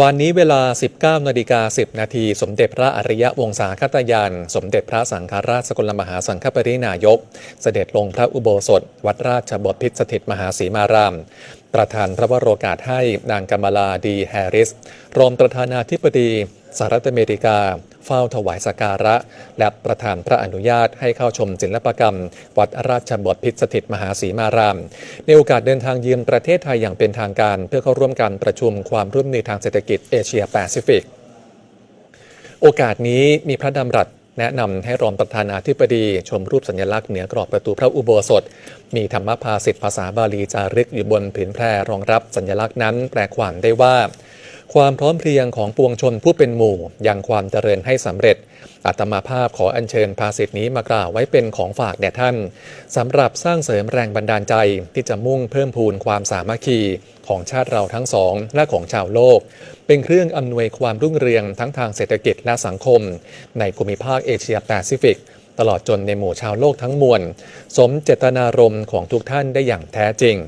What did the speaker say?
วันนี้เวลา 19นาฬิกา10 นาที สมเด็จพระอริยวงศาคตยาน สมเด็จพระสังฆราชสกลมหาสังฆปรินายก เสด็จลงพระอุโบสถ วัดราชบพิตรสถิตมหาสีมาราม ประธานพระวโรกาสให้นางกมลาดีแฮริส รองประธานาธิบดี สหรัฐอเมริกา เฝ้าถวายสักการะ และประธานพระอนุญาตให้เข้าชมศิลปกรรม วัดราชบพิตรสถิตมหาสีมาราม ในโอกาสเดินทางเยือนประเทศไทยอย่างเป็นทางการ เพื่อเข้าร่วมการประชุมความร่วมมือทางเศรษฐกิจเอเชียแปซิฟิก โอกาสนี้มีพระดำรัสแนะนำให้รองประธานาธิบดี ชมรูปสัญลักษณ์เหนือกรอบประตูพระอุโบสถ มีธรรมภาสิทธิภาษาบาลีจารึกอยู่บนผืนแพรรองรับสัญลักษณ์นั้นแปลความได้ว่า ความพร้อมเพรียงของปวงชนผู้เป็นหมู่ยังความเจริญให้สำเร็จอาตมาภาพขออัญเชิญภาสิทธินี้มากล่าวไว้เป็นของฝากแด่ท่านสำหรับสร้างเสริมแรงบันดาลใจที่จะมุ่งเพิ่มพูนความสามัคคีของชาติเราทั้งสองและของชาวโลก เป็นเครื่องอำนวยความรุ่งเรืองทั้งทางเศรษฐกิจและสังคม ในภูมิภาคเอเชียแปซิฟิกตลอดจนในหมู่ชาวโลกทั้งมวล สมเจตนารมณ์ของทุกท่านได้อย่างแท้จริง